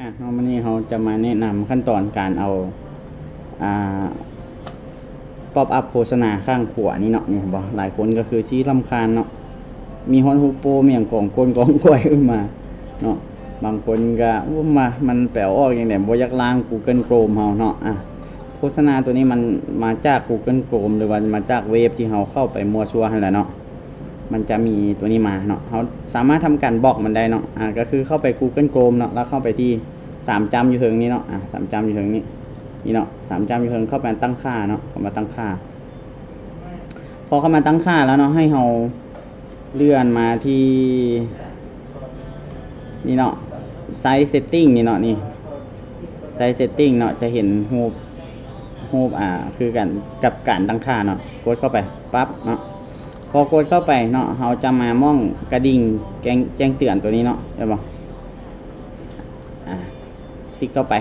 อะวันนี้เราจะมาแนะนำขั้นตอนการเอาอ่าป๊อปอัพโฆษณาข้างขวานี่เนาะนี่บอกหลายคนก็คือชี้ลำคาญเนาะมีฮอนฮูโปเมีย่างกองก้นกองกล้วยขึ้นมาเนาะบางคนก็ว่ามามันแปลออกอย่างเนี้ยบอยากล้าง Google Chrome เฮาเนาะอะโฆษณาตัวนี้มันมาจาก Google Chrome หรือว่ามาจากเว็บที่เราเข้าไปมัวซัวหันแหละเนาะ มันจะมีตัวนี้มาเนาะเขาสามารถทำการบล็อกมันได้เนาะอ่าก็คือเข้าไป Google Chrome เนาะแล้วเข้าไปที่สามจำอยู่เทิงนี้เนาะอ่าสามจำอยู่เทิงนี้นี่เนาะสามจำอยู่เทิงเข้าไปตั้งค่าเนาะเข้ามาตั้งค่า พอเข้ามาตั้งค่าแล้วเนาะให้เราเลื่อนมาที่นี่เนาะ Size Setting นี่เนาะนี่ Size Setting เนาะจะเห็นรูปรูปอ่าคือกันกับการตั้งค่าเนาะกดเข้าไปปั๊บเนาะ พอกดเข้าไปเนาะเราจะมามองกระดิ่งแจ้งแจ้งเตือนตัวนี้เนาะได้ปะอ่าติ๊กเข้าไป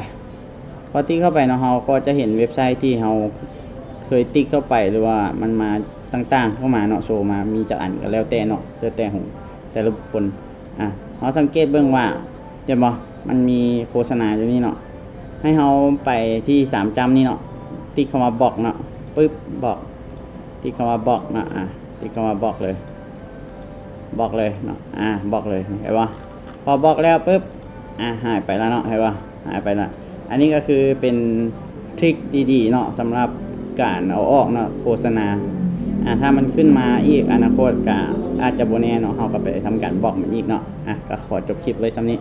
พอติ๊กเข้าไปเนาะเราก็จะเห็นเว็บไซต์ที่เราเคยติ๊กเข้าไปหรือว่ามันมาต่างๆ เข้ามาเนาะโชว์มามีจากอันก็แล้วแต่เนาะแล้วแต่ของแต่ละบุคคลอะเราสังเกตเบื้องว่าเจะบอมันมีโฆษณาอยู่นี่เนาะให้เราไปที่สามจำนี่เนาะติ๊กเข้ามาบอกเนาะปึ๊บบอกติ๊กเข้ามาบอกเนาะอะ ติ๊กเข้ามาบอกเลยบอกเลยเนาะอ่าบอกเลยเห็นปะพอบอกแล้วปุ๊บอ่าหายไปแล้วเนาะเห็นปะหายไปล้วอันนี้ก็คือเป็นทริคดีๆเนาะสำหรับการเอาออกเนาะโฆษณาอ่าถ้ามันขึ้นมาอีกอนาคตก็อาจจะโบแน่เนาะเราก็ไปทำการบอกมันอีกเนาะอะก็ขอจบคลิปเลยสำนี้